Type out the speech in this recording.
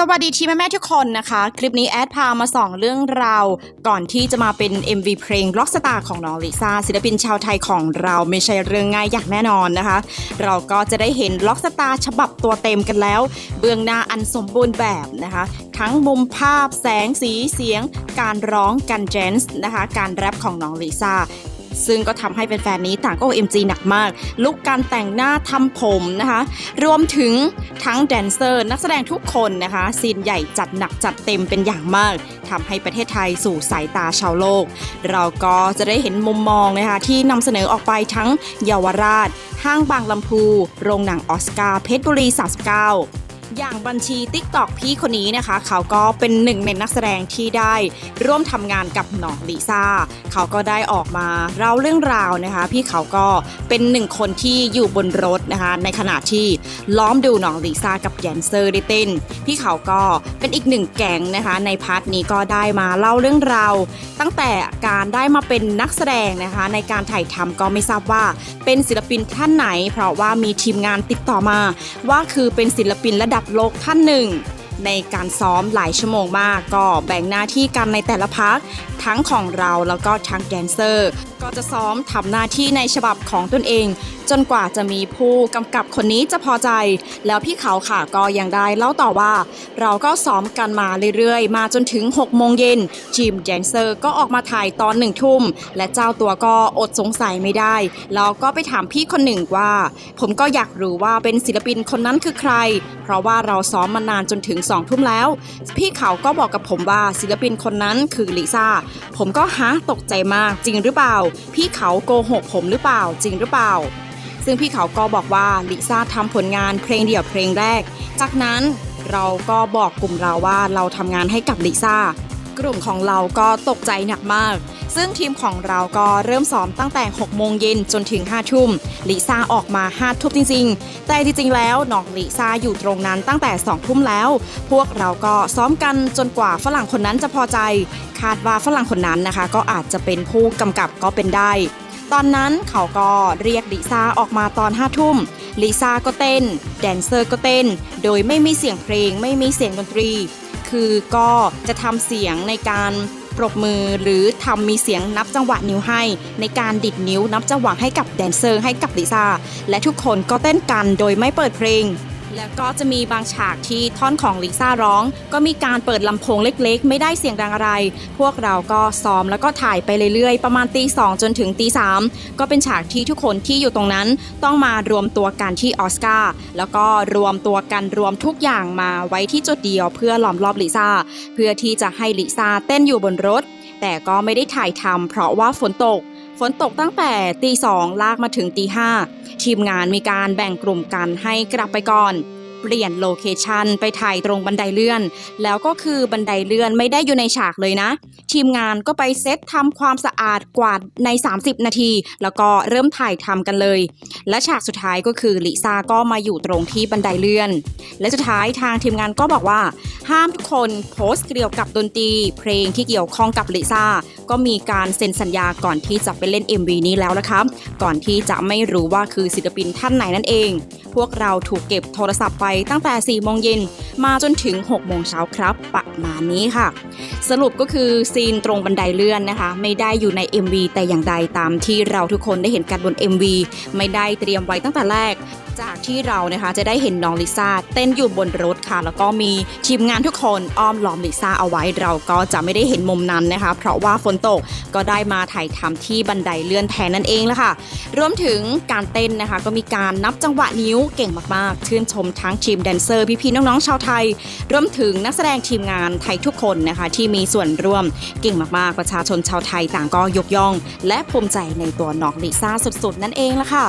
สวัสดีทีมแม่ๆทุกคนนะคะ คลิปนี้แอดพามาส่องเรื่องราวก่อนที่จะมาเป็น MV เพลง Rockstar ของน้องลิซ่าศิลปินชาวไทยของเราไม่ใช่เรื่องง่ายอย่างแน่นอนนะคะ เราก็จะได้เห็น Rockstar ฉบับตัวเต็มกันแล้ว เบื้องหน้าอันสมบูรณ์แบบนะคะ ทั้งมุมภาพแสงสีเสียง การร้องการแจนส์นะคะ การแรปของน้องลิซ่า ซึ่งก็ทำให้แฟนๆนี้ต่างก็ OMG หนักมาก ลุกการแต่งหน้าทำผมนะคะ รวมถึงทั้งแดนเซอร์ นักแสดงทุกคนนะคะซีนใหญ่จัดหนักจัดเต็มเป็นอย่างมากทำให้ประเทศไทยสู่สายตาชาวโลก เราก็จะได้เห็นมุมมองนะคะที่นำเสนอออกไปทั้งเยาวราช ห้างบางลำพู โรงหนังออสการ์เพชรบุรี 39 อย่างบัญชี TikTok พี่คนนี้นะคะ เขาก็เป็นหนึ่งในนักแสดงที่ได้ร่วมทำงานกับหนองลิซ่า เขาก็ได้ออกมาเล่าเรื่องราวนะคะ พี่เขาก็เป็นหนึ่งคนที่อยู่บนรถนะคะ ในขณะที่ล้อมดูหนองลิซ่ากับแดนเซอร์ได้เต้น พี่เขาก็เป็นอีกหนึ่งแก๊งนะคะ ในพาร์ทนี้ก็ได้มาเล่าเรื่องราวตั้งแต่การได้มาเป็นนักแสดงนะคะ ในการถ่ายทำก็ไม่ทราบว่า เป็นศิลปินท่านไหน เพราะว่ามีทีมงานติดต่อมาว่าคือเป็นศิลปินระดับับโลกท่านหนึ่ง ในการซ้อมหลายชั่วโมงมากก็แบ่งหน้าที่กันในแต่ละพักทั้งของเราแล้วก็ทั้งแดนเซอร์ ก็จะซ้อมทำหน้าที่ในฉบับของตนเอง จนกว่าจะมีผู้กำกับคนนี้จะพอใจ แล้วพี่เขาค่ะก็ยังได้เล่าต่อว่า เราก็ซ้อมกันมาเรื่อยๆ มาจนถึง 6 โมงเย็นทีมแดนเซอร์ก็ออกมาถ่ายตอนหนึ่งทุ่ม และเจ้าตัวก็อดสงสัยไม่ได้แล้วก็ไปถามพี่คนหนึ่งว่า ผมก็อยากรู้ว่าเป็นศิลปินคนนั้นคือใคร เพราะว่าเราซ้อมมานานจนถึง2องทุ่มแล้ว พี่เขาก็บอกกับผมว่าศิลปินคนนั้นคือลิซ่าผมก็ฮะตกใจมากจริงหรือเปล่า พี่เขาโกหกผมหรือเปล่าจริงหรือเปล่า ซึ่งพี่เขาก็บอกว่าลิซ่าทำผลงานเพลงเดี่ยวเพลงแรก จากนั้นเราก็บอกกลุ่มเราว่าเราทำงานให้กับลิซ่ากลุ่มของเราก็ตกใจหนักมาก ซึ่งทีมของเราก็เริ่มซ้อมตั้งแต่ 6 โมงเย็นจนถึง 5 ทุ่ม ลิซ่าออกมา 5 ทุ่มจริง ๆ แต่จริง ๆ แล้วน้องลิซ่าอยู่ตรงนั้นตั้งแต่ 2 ทุ่มแล้ว พวกเราก็ซ้อมกันจนกว่าฝรั่งคนนั้นจะพอใจ คาดว่าฝรั่งคนนั้นนะคะ ก็อาจจะเป็นผู้กำกับก็เป็นได้ ตอนนั้นเขาก็เรียกลิซ่าออกมาตอน5ทุ่มลิซ่าก็เต้น แดนเซอร์ก็เต้น โดยไม่มีเสียงเพลง ไม่มีเสียงดนตรี คือก็จะทำเสียงในการปรบมือหรือทำมีเสียงนับจังหวะนิ้วให้ ในการดิดนิ้วนับจังหวะให้กับแดนเซอร์ให้กับลิซ่าและทุกคนก็เต้นกันโดยไม่เปิดเพลง แล้วก็จะมีบางฉากที่ท่อนของลิซ่าร้อง ก็มีการเปิดลำโพงเล็กๆ ไม่ได้เสียงดังอะไร พวกเราก็ซ้อมแล้วก็ถ่ายไปเรื่อยๆ ประมาณตีสองจนถึงตีสามก็เป็นฉากที่ทุกคนที่อยู่ตรงนั้นต้องมารวมตัวกันที่ออสการ์แล้วก็รวมตัวกันรวมทุกอย่างมาไว้ที่จุดเดียว เพื่อล้อมรอบลิซ่าเพื่อที่จะให้ลิซ่าเต้นอยู่บนรถ แต่ก็ไม่ได้ถ่ายทำเพราะว่าฝนตก ฝนตกตั้งแต่ตีสองลากมาถึงตีห้าทีมงานมีการแบ่งกลุ่มกันให้กลับไปก่อน เปลี่ยนโลเคชันไปถ่ายตรงบันไดเลื่อน แล้วก็คือบันไดเลื่อนไม่ได้อยู่ในฉากเลยนะ ทีมงานก็ไปเซตทำความสะอาดกวาดใน 30 นาที แล้วก็เริ่มถ่ายทำกันเลย และฉากสุดท้ายก็คือลิซ่าก็มาอยู่ตรงที่บันไดเลื่อน และสุดท้ายทางทีมงานก็บอกว่า ห้ามทุกคนโพสต์เกี่ยวกับดนตรีเพลงที่เกี่ยวข้องกับลิซ่า ก็มีการเซ็นสัญญาก่อนที่จะไปเล่น MV นี้แล้วนะครับก่อนที่จะไม่รู้ว่าคือศิลปินท่านไหนนั่นเอง พวกเราถูกเก็บโทรศัพท์ไปตั้งแต่4โมงเย็นมาจนถึง6โมงเช้าครับประมาณนี้ค่ะ สรุปก็คือซีนตรงบันไดเลื่อนนะคะ ไม่ได้อยู่ใน MV แต่อย่างใดตามที่เราทุกคนได้เห็นกันบน MV ไม่ได้เตรียมไว้ตั้งแต่แรก จากที่เรานะคะจะได้เห็นน้องลิซ่าเต้นอยู่บนรถค่ะ แล้วก็มีทีมงานทุกคนอ้อมล้อมลิซ่าเอาไว้ เราก็จะไม่ได้เห็นมุมนั้นนะคะ เพราะว่าฝนตกก็ได้มาถ่ายทำที่บันไดเลื่อนแทนนั่นเองละค่ะ รวมถึงการเต้นนะคะ ก็มีการนับจังหวะนิ้วเก่งมากๆ ชื่นชมทั้งทีมแดนเซอร์พี่ๆน้องๆชาวไทย รวมถึงนักแสดงทีมงานไทยทุกคนนะคะ ที่มีส่วนร่วมเก่งมากๆ ประชาชนชาวไทยต่างก็ยกย่อง และภูมิใจในตัวน้องลิซ่าสุดๆ นั่นเองละค่ะ